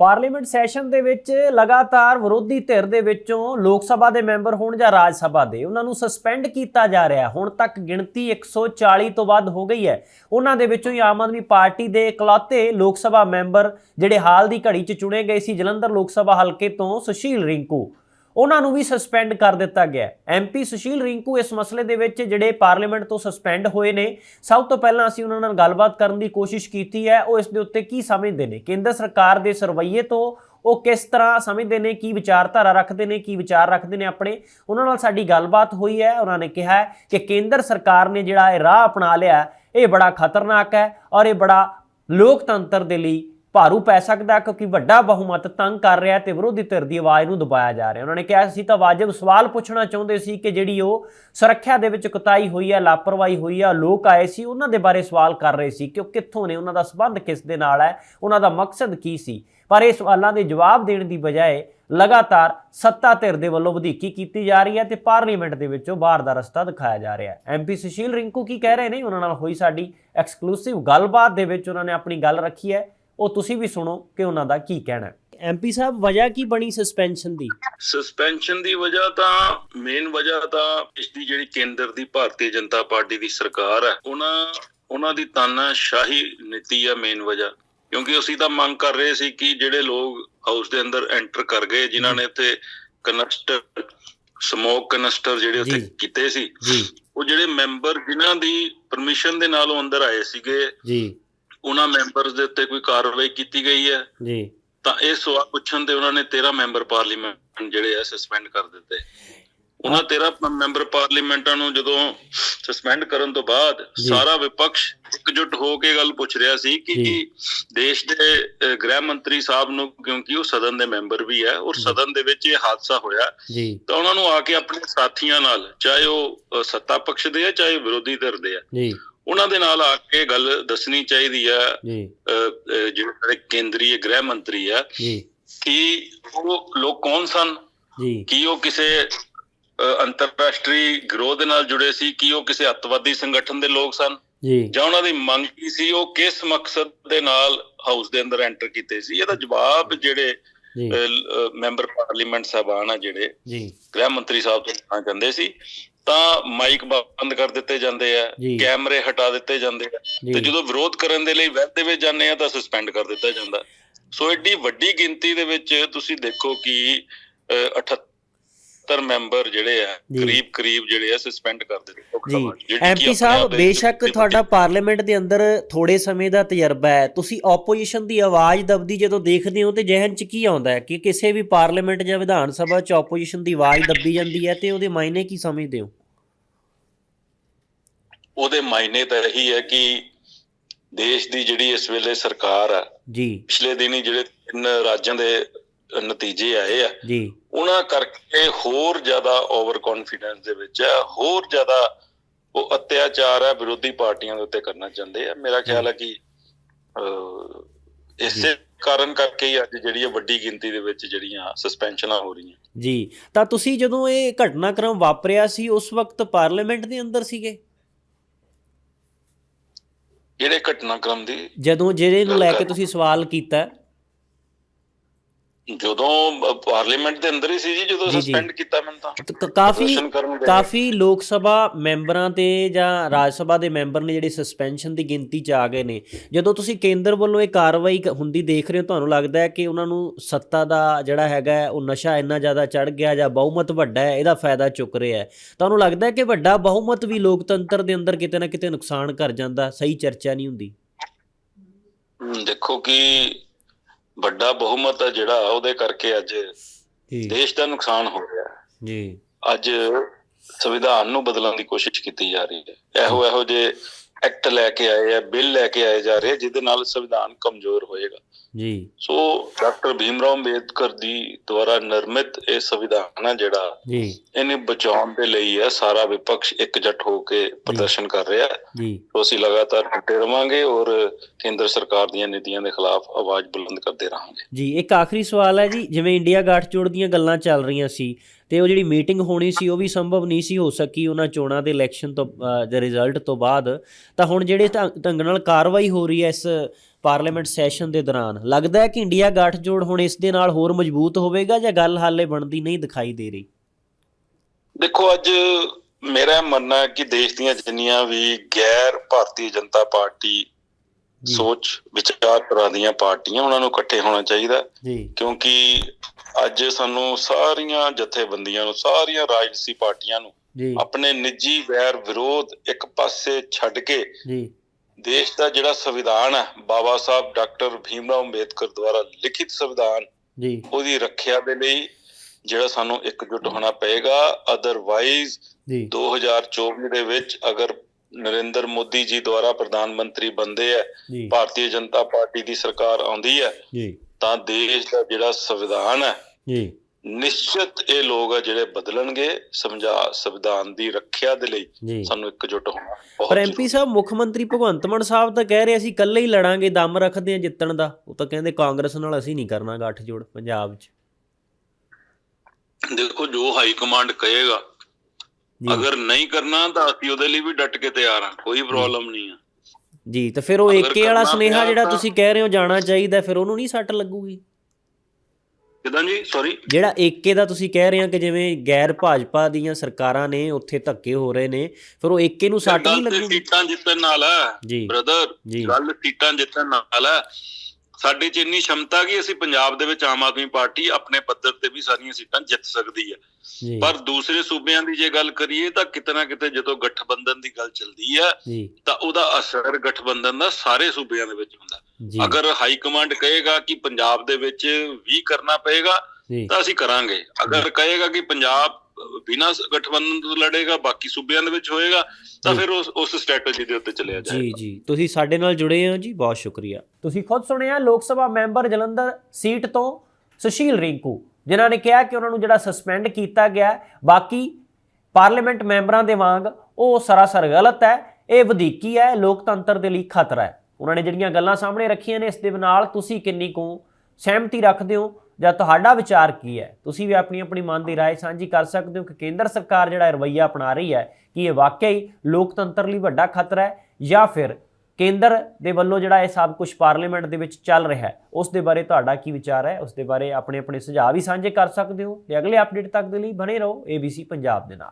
Parliament session ਦੇ ਵਿੱਚ ਲਗਾਤਾਰ ਵਿਰੋਧੀ ਧਿਰ ਦੇ ਵਿੱਚੋਂ ਲੋਕ ਸਭਾ ਦੇ ਮੈਂਬਰ ਹੋਣ ਜਾਂ ਰਾਜ ਸਭਾ ਦੇ, ਉਹਨਾਂ ਨੂੰ ਸਸਪੈਂਡ ਕੀਤਾ ਜਾ ਰਿਹਾ। ਹੁਣ ਤੱਕ ਗਿਣਤੀ 140 ਤੋਂ ਵੱਧ ਹੋ ਗਈ ਹੈ। ਉਹਨਾਂ ਦੇ ਵਿੱਚੋਂ ਹੀ ਆਮ ਆਦਮੀ ਪਾਰਟੀ ਦੇ ਇਕਲੌਤੇ ਲੋਕ ਸਭਾ ਮੈਂਬਰ ਜਿਹੜੇ ਹਾਲ ਦੀ ਘੜੀ 'ਚ ਚੁਣੇ ਗਏ ਸੀ, ਜਲੰਧਰ ਲੋਕ ਸਭਾ ਹਲਕੇ ਤੋਂ ਸੁਸ਼ੀਲ ਰਿੰਕੂ। ਉਹਨਾਂ ਨੂੰ ਵੀ ਸਸਪੈਂਡ ਕਰ ਦਿੱਤਾ ਗਿਆ। ਐਮਪੀ ਸੁਸ਼ੀਲ ਰਿੰਕੂ ਇਸ ਮਸਲੇ ਦੇ ਵਿੱਚ ਜਿਹੜੇ ਪਾਰਲੀਮੈਂਟ ਤੋਂ ਸਸਪੈਂਡ ਹੋਏ ਨੇ, ਸਭ ਤੋਂ ਪਹਿਲਾਂ ਅਸੀਂ ਉਹਨਾਂ ਨਾਲ ਗੱਲਬਾਤ ਕਰਨ ਦੀ ਕੋਸ਼ਿਸ਼ ਕੀਤੀ ਹੈ, ਉਹ ਇਸ ਦੇ ਉੱਤੇ ਕੀ ਸਮਝਦੇ ਨੇ? ਕੇਂਦਰ ਸਰਕਾਰ ਦੇ ਸਰਵਈਏ ਤੋਂ ਉਹ ਕਿਸ ਤਰ੍ਹਾਂ ਸਮਝਦੇ ਨੇ, ਕੀ ਵਿਚਾਰਧਾਰਾ ਰੱਖਦੇ ਨੇ, ਕੀ ਵਿਚਾਰ ਰੱਖਦੇ ਨੇ ਆਪਣੇ? ਉਹਨਾਂ ਨਾਲ ਸਾਡੀ ਗੱਲਬਾਤ ਹੋਈ ਹੈ, ਉਹਨਾਂ ਨੇ ਕਿਹਾ ਕਿ ਕੇਂਦਰ ਸਰਕਾਰ ਨੇ ਜਿਹੜਾ ਇਹ ਰਾਹ ਅਪਣਾ ਲਿਆ, ਇਹ ਬੜਾ ਖਤਰਨਾਕ ਹੈ ਔਰ ਇਹ ਬੜਾ ਲੋਕਤੰਤਰ ਦੇ ਲਈ ਭਾਰੂ ਪੈ ਸਕਦਾ, ਕਿਉਂਕਿ ਵੱਡਾ ਬਹੁਮਤ ਤੰਗ ਕਰ ਰਿਹਾ ਹੈ ਤੇ ਵਿਰੋਧੀ ਧਿਰ ਦੀ ਆਵਾਜ਼ ਨੂੰ ਦਬਾਇਆ ਜਾ ਰਿਹਾ। ਉਹਨਾਂ ਨੇ ਕਿਹਾ ਸੀ, ਤਾਂ ਵਾਜਬ ਸਵਾਲ ਪੁੱਛਣਾ ਚਾਹੁੰਦੇ ਸੀ ਕਿ ਜਿਹੜੀ ਉਹ ਸੁਰੱਖਿਆ ਦੇ ਵਿੱਚ ਕੁਤਾਈ ਹੋਈ ਹੈ, ਲਾਪਰਵਾਹੀ ਹੋਈ ਹੈ, ਲੋਕ ਆਏ ਸੀ, ਉਹਨਾਂ ਦੇ ਬਾਰੇ ਸਵਾਲ ਕਰ ਰਹੇ ਸੀ ਕਿ ਉਹ ਕਿੱਥੋਂ ਨੇ, ਉਹਨਾਂ ਦਾ ਸਬੰਧ ਕਿਸ ਦੇ ਨਾਲ ਹੈ, ਉਹਨਾਂ ਦਾ ਮਕਸਦ ਕੀ ਸੀ। ਪਰ ਇਹ ਸਵਾਲਾਂ ਦੇ ਜਵਾਬ ਦੇਣ ਦੀ ਬਜਾਏ ਲਗਾਤਾਰ ਸੱਤਾ ਧਿਰ ਦੇ ਵੱਲੋਂ ਵਧੀਕੀ ਕੀਤੀ ਜਾ ਰਹੀ ਹੈ ਤੇ ਪਾਰਲੀਮੈਂਟ ਦੇ ਵਿੱਚੋਂ ਬਾਹਰ ਦਾ ਰਸਤਾ ਦਿਖਾਇਆ ਜਾ ਰਿਹਾ ਹੈ। ਐਮਪੀ ਸੁਸ਼ੀਲ ਰਿੰਕੂ ਕੀ ਕਹਿ ਰਹੇ ਨੇ? ਉਹਨਾਂ ਨਾਲ ਹੋਈ ਸਾਡੀ ਐਕਸਕਲੂਸਿਵ ਗੱਲਬਾਤ ਦੇ ਵਿੱਚ ਉਹਨਾਂ ਨੇ ਆਪਣੀ ਗੱਲ ਰੱਖੀ ਹੈ। ਉਹ ਤੁਸੀਂ ਵੀ ਸੁਣੋ ਕਿ ਉਹਨਾਂ ਦਾ ਕੀ ਕਹਿਣਾ ਹੈ। ਐਮਪੀ ਸਾਹਿਬ ਵਜ੍ਹਾ ਕੀ ਬਣੀ ਸਸਪੈਂਸ਼ਨ ਦੀ? ਸਸਪੈਂਸ਼ਨ ਦੀ ਵਜ੍ਹਾ ਤਾਂ ਮੇਨ ਵਜ੍ਹਾ ਤਾਂ ਇਸ ਦੀ ਜਿਹੜੀ ਕੇਂਦਰ ਦੀ ਭਾਰਤੀ ਜਨਤਾ ਪਾਰਟੀ ਦੀ ਸਰਕਾਰ ਹੈ ਉਹਨਾਂ ਉਹਨਾਂ ਦੀ ਤਾਨਾਸ਼ਾਹੀ ਨੀਤੀ ਆ ਮੇਨ ਵਜ੍ਹਾ। ਕਿਉਂਕਿ ਅਸੀਂ ਤਾਂ ਮੰਗ ਕਰ ਰਹੇ ਸੀ ਕਿ ਜਿਹੜੇ ਲੋਕ ਹਾਊਸ ਦੇ ਅੰਦਰ ਐਂਟਰ ਕਰ ਗਏ ਜਿਨ੍ਹਾਂ ਨੇ ਇੱਥੇ ਕਨਸਟਰ ਸਮੋਕ ਕਨਸਟਰ ਜਿਹੜੇ ਉੱਥੇ। ਕੀਤੇ ਸੀ ਉਹ ਜਿਹੜੇ ਮੈਂਬਰ ਜਿਨ੍ਹਾਂ ਦੀ ਪਰਮਿਸ਼ਨ ਦੇ ਨਾਲ ਉਹ ਅੰਦਰ ਆਏ ਸੀਗੇ ਜੀ। ਉਹਨਾਂ ਮੈਂਬਰਸ ਦੇ ਉੱਤੇ ਕੋਈ ਕਾਰਵਾਈ ਕੀਤੀ ਗਈ ਹੈ? ਜੀ। ਤਾਂ ਇਹ ਸਵਾਲ ਪੁੱਛਣ ਤੇ ਉਹਨਾਂ ਨੇ 13 ਮੈਂਬਰ ਪਾਰਲੀਮੈਂਟ ਜਿਹੜੇ ਆ ਸਸਪੈਂਡ ਕਰ ਦਿੱਤੇ। ਉਹਨਾਂ 13 ਮੈਂਬਰ ਪਾਰਲੀਮੈਂਟਾਂ ਨੂੰ ਜਦੋਂ ਸਸਪੈਂਡ ਕਰਨ ਤੋਂ ਬਾਅਦ। ਸਾਰਾ ਵਿਪਕਸ਼ ਇਕਜੁੱਟ ਹੋ ਕੇ ਗੱਲ ਪੁੱਛ ਰਿਹਾ ਸੀ ਕਿ। ਦੇਸ਼ ਦੇ ਗ੍ਰਹਿ ਮੰਤਰੀ ਸਾਹਿਬ ਨੂੰ ਕਿਉਂਕਿ ਉਹ ਸਦਨ ਦੇ ਮੈਂਬਰ ਵੀ ਹੈ ਔਰ। ਸਦਨ ਦੇ ਵਿੱਚ ਇਹ ਹਾਦਸਾ ਹੋਇਆ। ਤਾਂ ਉਹਨਾਂ ਨੂੰ ਆ ਕੇ ਆਪਣੇ ਸਾਥੀਆਂ ਨਾਲ ਚਾਹੇ ਉਹ ਸੱਤਾ ਪਕਸ਼ ਦੇ ਆ ਚਾਹੇ ਵਿਰੋਧੀ ਧਿਰ ਦੇ ਆ ਜੀ। ਉਹਨਾਂ ਦੇ ਨਾਲ ਆ ਕੇ ਗੱਲ ਦੱਸਣੀ ਚਾਹੀਦੀ ਆ ਜੀ। ਜਿਹੜੇ ਸਾਡੇ ਕੇਂਦਰੀ ਗ੍ਰਹਿ ਮੰਤਰੀ ਆ ਜੀ। ਕਿ ਉਹ ਲੋਕ ਕੌਣ ਸਨ? ਜੀ। ਕੀ ਉਹ ਕਿਸੇ ਅੰਤਰਰਾਸ਼ਟਰੀ ਗਿਰੋਹ ਦੇ ਨਾਲ ਜੁੜੇ ਸੀ? ਕੀ ਉਹ ਕਿਸੇ ਅੱਤਵਾਦੀ ਸੰਗਠਨ ਦੇ ਲੋਕ ਸਨ? ਜੀ। ਜਾਂ ਉਹਨਾਂ ਦੀ ਮੰਗ ਕੀ ਸੀ? ਉਹ ਕਿਸ ਮਕਸਦ ਦੇ ਨਾਲ ਹਾਊਸ ਦੇ ਅੰਦਰ ਐਂਟਰ ਕੀਤੇ ਸੀ? ਇਹਦਾ ਜਵਾਬ ਜਿਹੜੇ ਮੈਂਬਰ ਪਾਰਲੀਮੈਂਟ ਸਾਹਿਬਾਨ ਆ ਜਿਹੜੇ ਜੀ। ਗ੍ਰਹਿ ਮੰਤਰੀ ਸਾਹਿਬ ਤੋਂ ਚਾਹੁੰਦੇ ਸੀ। ਤਾਂ ਮਾਈਕ ਬੰਦ ਕਰ ਦਿੱਤੇ ਜਾਂਦੇ ਆ ਕੈਮਰੇ ਹਟਾ ਦਿੱਤੇ ਜਾਂਦੇ ਆ। ਤੇ ਜਦੋਂ ਵਿਰੋਧ ਕਰਨ ਦੇ ਲਈ ਵੈਦ ਦੇ ਵਿੱਚ ਜਾਂਦੇ ਆ ਤਾਂ ਸਸਪੈਂਡ ਕਰ ਦਿੱਤਾ ਜਾਂਦਾ। ਸੋ ਐਡੀ ਵੱਡੀ ਗਿਣਤੀ ਦੇ ਵਿੱਚ ਤੁਸੀਂ ਦੇਖੋ ਕਿ 78 70 ਮੈਂਬਰ ਜਿਹੜੇ ਆ ਕਰੀਬ ਕਰੀਬ ਜਿਹੜੇ ਆ ਸਸਪੈਂਡ ਕਰ ਦਿੱਤੇ ਐਮਪੀ ਸਾਹਿਬ ਬੇਸ਼ੱਕ ਤੁਹਾਡਾ ਪਾਰਲੀਮੈਂਟ ਦੇ ਅੰਦਰ ਥੋੜੇ ਸਮੇਂ ਦਾ ਤਜਰਬਾ ਹੈ। ਤੁਸੀਂ ਆਪੋਜੀਸ਼ਨ ਦੀ ਆਵਾਜ਼ ਦਬਦੀ ਜਦੋਂ ਦੇਖਦੇ ਹੋ ਤੇ ਜਹਨ ਚ ਕੀ ਆਉਂਦਾ ਹੈ ਕਿ ਕਿਸੇ ਵੀ ਪਾਰਲੀਮੈਂਟ ਜਾਂ ਵਿਧਾਨ ਸਭਾ ਚ ਆਪੋਜੀਸ਼ਨ ਦੀ ਆਵਾਜ਼ ਦੱਬੀ ਜਾਂਦੀ ਹੈ ਤੇ ਉਹਦੇ ਮਾਇਨੇ ਕੀ ਸਮਝਦੇ ਹੋ? ਉਹਦੇ ਮਾਇਨੇ ਤਾਂ ਇਹੀ ਹੈ ਕਿ ਦੇਸ਼ ਦੀ ਜਿਹੜੀ ਇਸ ਵੇਲੇ ਸਰਕਾਰ ਆ ਜੀ। ਪਿਛਲੇ ਦਿਨੀ ਜਿਹੜੇ ਤਿੰਨ ਰਾਜਾਂ ਦੇ ਨਤੀਜੇ ਆਏ ਆ। ਜੀ। ਉਹਨਾਂ ਕਰਕੇ ਹੋਰ ਜ਼ਿਆਦਾ ਓਵਰ ਕੌਨਫੀਡੈਂਸ ਦੇ ਵਿੱਚ ਹੈ ਹੋਰ ਜ਼ਿਆਦਾ ਉਹ ਅਤਿਆਚਾਰ ਹੈ ਵਿਰੋਧੀ ਪਾਰਟੀਆਂ ਦੇ ਉੱਤੇ ਕਰਨਾ ਚਾਹੁੰਦੇ ਆ। ਮੇਰਾ ਖਿਆਲ ਹੈ ਕਿ ਇਸੇ ਕਾਰਨ ਕਰਕੇ ਹੀ ਅੱਜ ਜਿਹੜੀ ਵੱਡੀ ਗਿਣਤੀ ਦੇ ਵਿੱਚ ਜਿਹੜੀਆਂ ਸਸਪੈਂਸ਼ਨਾਂ ਹੋ ਰਹੀਆਂ। ਜੀ। ਤਾਂ ਤੁਸੀਂ ਜਦੋਂ ਇਹ ਘਟਨਾਕ੍ਰਮ ਵਾਪਰਿਆ ਸੀ ਉਸ ਵਕਤ ਪਾਰਲੀਮੈਂਟ ਦੇ ਅੰਦਰ ਸੀਗੇ? ਜਿਹੜੇ ਘਟਨਾਕ੍ਰਮ ਦੀ ਜਦੋਂ ਜਿਹੜੇ ਨੂੰ ਲੈ ਕੇ ਤੁਸੀਂ ਸਵਾਲ ਕੀਤਾ। ਜਦੋਂ ਪਾਰਲੀਮੈਂਟ ਦੇ ਅੰਦਰ ਹੀ ਸੀ ਜੀ ਜਦੋਂ। ਸਸਪੈਂਡ ਕੀਤਾ ਮੈਨੂੰ ਤਾਂ। ਕਾਫੀ। ਕਾਫੀ ਲੋਕ ਸਭਾ ਮੈਂਬਰਾਂ ਤੇ ਜਾਂ ਰਾਜ ਸਭਾ ਦੇ ਮੈਂਬਰ ਨੇ ਜਿਹੜੇ ਸਸਪੈਂਸ਼ਨ ਦੀ ਗਿਣਤੀ ਚ ਆ ਗਏ ਨੇ। ਜਦੋਂ ਤੁਸੀਂ ਕੇਂਦਰ ਵੱਲੋਂ ਇਹ ਕਾਰਵਾਈ ਹੁੰਦੀ ਦੇਖ ਰਹੇ ਹੋ ਤੁਹਾਨੂੰ ਲੱਗਦਾ ਹੈ ਕਿ ਉਹਨਾਂ ਨੂੰ ਸੱਤਾ ਦਾ ਜਿਹੜਾ ਹੈਗਾ ਉਹ ਨਸ਼ਾ ਇੰਨਾ ਜ਼ਿਆਦਾ ਚੜ ਗਿਆ ਜਾਂ ਬਹੁਮਤ ਵੱਡਾ ਹੈ ਇਹਦਾ ਫਾਇਦਾ ਚੁੱਕ ਰਿਹਾ ਹੈ। ਤੁਹਾਨੂੰ ਲੱਗਦਾ ਹੈ ਕਿ ਵੱਡਾ ਬਹੁਮਤ ਵੀ ਲੋਕਤੰਤਰ ਦੇ ਅੰਦਰ ਕਿਤੇ ਨਾ ਕਿਤੇ ਨੁਕਸਾਨ ਕਰ ਜਾਂਦਾ? ਸਹੀ ਚਰਚਾ ਨਹੀਂ ਹੁੰਦੀ। ਦੇਖੋ ਕਿ ਵੱਡਾ ਬਹੁਮਤ ਹੈ ਜਿਹੜਾ ਉਹਦੇ ਕਰਕੇ ਅੱਜ ਦੇਸ਼ ਦਾ ਨੁਕਸਾਨ ਹੋ ਰਿਹਾ। ਜੀ। ਅੱਜ ਸੰਵਿਧਾਨ ਨੂੰ ਬਦਲਣ ਦੀ ਕੋਸ਼ਿਸ਼ ਕੀਤੀ ਜਾ ਰਹੀ ਹੈ। ਇਹੋ ਇਹੋ ਜੇ ਐਕਟ ਲੈ ਕੇ ਆਏ ਆ ਬਿੱਲ ਲੈ ਕੇ ਆਏ ਜਾ ਰਹੇ ਜਿਹਦੇ ਨਾਲ ਸੰਵਿਧਾਨ ਕਮਜ਼ੋਰ ਹੋਏਗਾ। ਜੀ। ਸੋ ਡਾਕਟਰ ਭੀਮਰਾਓ ਅੰਬੇਦਕਰ ਦੀ ਦੁਆਰਾ ਨਿਰਮਿਤ ਇਹ ਸੰਵਿਧਾਨ ਹੈ ਜਿਹੜਾ ਜੀ। ਇਹਨੇ ਬਚਾਉਣ ਦੇ ਲਈ ਹੈ ਸਾਰਾ ਵਿਪਕਸ਼ ਇਕਜੁੱਟ ਹੋ ਕੇ ਪ੍ਰਦਰਸ਼ਨ ਕਰ ਰਿਹਾ। ਹੈ ਜੀ। ਸੋ ਅਸੀਂ ਲਗਾਤਾਰ ਡਟੇ ਰਵਾਂਗੇ ਔਰ ਕੇਂਦਰ ਸਰਕਾਰ ਦੀਆਂ ਨੀਤੀਆਂ ਦੇ ਖਿਲਾਫ ਆਵਾਜ਼ ਬੁਲੰਦ ਕਰਦੇ ਰਹਾਂਗੇ। ਜੀ ਇੱਕ ਆਖਰੀ ਸਵਾਲ ਹੈ ਜੀ। ਜਿਵੇਂ ਇੰਡੀਆ ਗੱਠਜੋੜ ਦੀਆਂ ਗੱਲਾਂ ਚੱਲ ਰਹੀਆਂ ਸੀ ਤੇ ਉਹ ਜਿਹੜੀ ਮੀਟਿੰਗ ਹੋਣੀ ਸੀ ਉਹ ਵੀ ਸੰਭਵ ਨਹੀਂ ਸੀ ਹੋ ਸਕੀ ਉਹਨਾਂ ਚੋਣਾਂ ਦੇ ਇਲੈਕਸ਼ਨ ਤੋਂ ਦੇ ਰਿਜ਼ਲਟ ਤੋਂ ਬਾਅਦ। ਤਾਂ ਹੁਣ ਜਿਹੜੇ ਢੰਗ ਨਾਲ ਕਾਰਵਾਈ ਹੋ ਰਹੀ ਹੈ ਇਸ ਪਾਰਲੀਮੈਂਟ ਸੈਸ਼ਨ ਦੇ ਦੌਰਾਨ। ਲੱਗਦਾ ਹੈ ਕਿ ਇੰਡੀਆ ਗੱਠਜੋੜ ਹੁਣ ਇਸ ਦੇ ਨਾਲ ਹੋਰ ਮਜ਼ਬੂਤ ਹੋਵੇਗਾ ਜਾਂ ਗੱਲ ਹਾਲੇ ਬਣਦੀ ਨਹੀਂ ਦਿਖਾਈ ਦੇ ਰਹੀ? ਦੇਖੋ ਅੱਜ ਮੇਰਾ ਮੰਨਣਾ ਹੈ ਕਿ ਦੇਸ਼ ਦੀਆਂ ਜਿੰਨੀਆਂ ਵੀ ਗੈਰ ਭਾਰਤੀ ਜਨਤਾ ਪਾਰਟੀ ਸੋਚ ਵਿਚਾਰਧਾਰਾ ਦੀਆਂ ਪਾਰਟੀਆਂ ਉਹਨਾਂ ਨੂੰ ਇਕੱਠੇ ਹੋਣਾ ਚਾਹੀਦਾ। ਕਿਉਂਕਿ ਅੱਜ ਸਾਨੂੰ ਸਾਰੀਆਂ ਜਥੇਬੰਦੀਆਂ ਨੂੰ ਸਾਰੀਆਂ ਰਾਜਨੀਤੀ ਪਾਰਟੀਆਂ ਨੂੰ ਆਪਣੇ ਨਿੱਜੀ ਵੈਰ ਵਿਰੋਧ ਇੱਕ ਪਾਸੇ ਛੱਡ ਕੇ ਦੇਸ਼ ਦਾ ਜਿਹੜਾ ਸੰਵਿਧਾਨ ਹੈ ਬਾਬਾ ਸਾਹਿਬ ਡਾਕਟਰ ਭੀਮਰਾਓ ਅੰਬੇਦਕਰ ਦੁਆਰਾ ਲਿਖਿਤ ਸੰਵਿਧਾਨ ਜੀ। ਉਹਦੀ ਰੱਖਿਆ ਦੇ ਲਈ ਜਿਹੜਾ ਸਾਨੂੰ ਇਕਜੁੱਟ ਹੋਣਾ ਪਏਗਾ। ਅਦਰਵਾਈਜ਼ ਜੀ। 2024 ਦੇ ਵਿੱਚ ਅਗਰ ਨਰਿੰਦਰ ਮੋਦੀ ਜੀ ਦੁਆਰਾ ਪ੍ਰਧਾਨ ਮੰਤਰੀ ਬੰਦੇ ਹੈ ਜੀ। ਭਾਰਤੀ ਜਨਤਾ ਪਾਰਟੀ ਦੀ ਸਰਕਾਰ ਆਉਂਦੀ ਹੈ ਜੀ। ਤਾਂ ਦੇਸ਼ ਦਾ ਜਿਹੜਾ ਸੰਵਿਧਾਨ ਹੈ ਜੀ। ਨਿਸ਼ਚਿਤ ਇਹ ਲੋਕ ਆ ਜਿਹੜੇ ਬਦਲਣਗੇ ਸਮਝਾ ਸੰਵਿਧਾਨ ਦੀ ਰੱਖਿਆ ਦੇ ਲਈ ਸਾਨੂੰ ਇਕਜੁੱਟ ਹੋਣਾ ਪਰ ਐਮਪੀ ਸਾਹਿਬ ਮੁੱਖ ਮੰਤਰੀ ਭਗਵੰਤ ਮਾਨ ਸਾਹਿਬ ਤਾਂ ਕਹਿ ਰਹੇ ਅਸੀਂ ਇਕੱਲੇ ਹੀ ਲੜਾਂਗੇ ਦਮ ਰੱਖਦੇ ਆ ਜਿੱਤਣ ਦਾ। ਉਹ ਤਾਂ ਕਹਿੰਦੇ ਕਾਂਗਰਸ ਨਾਲ ਅਸੀਂ ਨਹੀਂ ਕਰਨਾ ਗੱਠਜੋੜ ਪੰਜਾਬ 'ਚ। ਦੇਖੋ ਜੋ ਹਾਈ ਕਮਾਂਡ ਕਹੇਗਾ ਅਗਰ ਨਹੀਂ ਕਰਨਾ ਤਾਂ ਅਸੀਂ ਉਹਦੇ ਲਈ ਵੀ ਡਟ ਕੇ ਤਿਆਰ ਹਾਂ ਕੋਈ ਪ੍ਰੋਬਲਮ ਨਹੀਂ ਹੈ ਜੀ ਤਾਂ ਫਿਰ ਉਹ ਏਕੇ ਵਾਲਾ ਸੁਨੇਹਾ ਜਿਹੜਾ ਤੁਸੀਂ ਕਹਿ ਰਹੇ ਹੋ ਜਾਣਾ ਚਾਹੀਦਾ ਫਿਰ ਉਹਨੂੰ ਨਹੀਂ ਸੱਟ ਲੱਗੂਗੀ? ਕਿਦਾਂ ਜੀ? ਸੌਰੀ ਜਿਹੜਾ ਏਕੇ ਦਾ ਤੁਸੀਂ ਕਹਿ ਰਹੇ ਹੋ ਕਿ ਜਿਵੇਂ ਗੈਰ ਭਾਜਪਾ ਦੀਆਂ ਸਰਕਾਰਾਂ ਨੇ ਉੱਥੇ ਧੱਕੇ ਹੋ ਰਹੇ ਨੇ ਫਿਰ ਉਹ ਏਕੇ ਨੂੰ ਸੱਟ ਨਹੀਂ ਲੱਗੂਗੀ? ਸੀਟਾਂ ਜਿੱਤਣ ਨਾਲ ਹੈ ਬ੍ਰਦਰ ਗੱਲ ਸੀਟਾਂ ਜਿੱਤਣ ਨਾਲ ਹੈ। ਸਾਡੇ 'ਚ ਇੰਨੀ ਸ਼ਮਤਾ ਕਿ ਅਸੀਂ ਪੰਜਾਬ ਦੇ ਵਿੱਚ ਆਮ ਆਦਮੀ ਪਾਰਟੀ ਆਪਣੇ ਪੱਧਰ ਤੇ ਵੀ ਸਾਰੀਆਂ ਸੀਟਾਂ ਜਿੱਤ ਸਕਦੀ ਹੈ। ਪਰ ਦੂਸਰੇ ਸੂਬਿਆਂ ਦੀ ਜੇ ਗੱਲ ਕਰੀਏ ਤਾਂ ਕਿਤੇ ਨਾ ਕਿਤੇ ਜਦੋਂ ਗਠਬੰਧਨ ਦੀ ਗੱਲ ਚੱਲਦੀ ਹੈ ਤਾਂ ਉਹਦਾ ਅਸਰ ਗਠਬੰਧਨ ਦਾ ਸਾਰੇ ਸੂਬਿਆਂ ਦੇ ਵਿੱਚ ਹੁੰਦਾ। ਅਗਰ ਹਾਈ ਕਮਾਂਡ ਕਹੇਗਾ ਕਿ ਪੰਜਾਬ ਦੇ ਵਿੱਚ ਵੀ ਕਰਨਾ ਪਏਗਾ ਜੀ। ਤਾਂ ਅਸੀਂ ਕਰਾਂਗੇ। ਅਗਰ ਕਹੇਗਾ ਕਿ ਪੰਜਾਬ ਬਿਨਾਂ ਗਠਬੰਧਨ ਤੋਂ ਲੜੇਗਾ ਬਾਕੀ ਸੂਬਿਆਂ ਦੇ ਵਿੱਚ ਹੋਏਗਾ ਤਾਂ ਜੀ। ਫਿਰ ਉਸ ਉਸ ਸਟ੍ਰੈਟਜੀ ਦੇ ਉੱਤੇ ਚੱਲਿਆ ਜੀ ਜਾਏਗਾ। ਜੀ। ਤੁਸੀਂ ਸਾਡੇ ਨਾਲ ਜੁੜੇ ਹੋ ਜੀ ਬਹੁਤ ਸ਼ੁਕਰੀਆ। ਤੁਸੀਂ ਖੁਦ ਸੁਣਿਆ ਲੋਕ ਸਭਾ ਮੈਂਬਰ ਜਲੰਧਰ ਸੀਟ ਤੋਂ ਸੁਸ਼ੀਲ ਰਿੰਕੂ ਜਿਨ੍ਹਾਂ ਨੇ ਕਿਹਾ ਕਿ ਉਹਨਾਂ ਨੂੰ ਜਿਹੜਾ ਸਸਪੈਂਡ ਕੀਤਾ ਗਿਆ ਬਾਕੀ ਪਾਰਲੀਮੈਂਟ ਮੈਂਬਰਾਂ ਦੇ ਵਾਂਗ ਉਹ ਸਰਾਸਰ ਗਲਤ ਹੈ ਇਹ ਵਧੀਕੀ ਹੈ ਲੋਕਤੰਤਰ ਦੇ ਲਈ ਖਤਰਾ ਹੈ। ਉਹਨਾਂ ਨੇ ਜਿਹੜੀਆਂ ਗੱਲਾਂ ਸਾਹਮਣੇ ਰੱਖੀਆਂ ਨੇ ਇਸ ਦੇ ਨਾਲ ਤੁਸੀਂ ਕਿੰਨੀ ਕੁ ਸਹਿਮਤੀ ਰੱਖਦੇ ਹੋ ਜਾਂ ਤੁਹਾਡਾ ਵਿਚਾਰ ਕੀ ਹੈ ਤੁਸੀਂ ਵੀ ਆਪਣੀ ਆਪਣੀ ਮਨ ਦੀ رائے ਸਾਂਝੀ ਕਰ ਸਕਦੇ ਹੋ ਕਿ ਕੇਂਦਰ ਸਰਕਾਰ ਜਿਹੜਾ ਇਹ ਰਵੱਈਆ ਅਪਣਾ ਰਹੀ ਹੈ ਕਿ ਇਹ ਵਾਕਈ ਲੋਕਤੰਤਰ ਲਈ ਵੱਡਾ ਖਤਰਾ ਹੈ ਜਾਂ ਫਿਰ ਕੇਂਦਰ ਦੇ ਵੱਲੋਂ ਜਿਹੜਾ ਇਹ ਸਭ ਕੁਝ ਪਾਰਲੀਮੈਂਟ ਦੇ ਵਿੱਚ ਚੱਲ ਰਿਹਾ ਹੈ ਉਸ ਦੇ ਬਾਰੇ ਤੁਹਾਡਾ ਕੀ ਵਿਚਾਰ ਹੈ ਉਸ ਦੇ ਬਾਰੇ ਆਪਣੇ ਆਪਣੇ ਸੁਝਾਅ ਵੀ ਸਾਂਝੇ ਕਰ ਸਕਦੇ ਹੋ ਤੇ ਅਗਲੇ ਅਪਡੇਟ ਤੱਕ ਦੇ ਲਈ ਬਣੇ ਰਹੋ ABC ਪੰਜਾਬ ਦੇ ਨਾਲ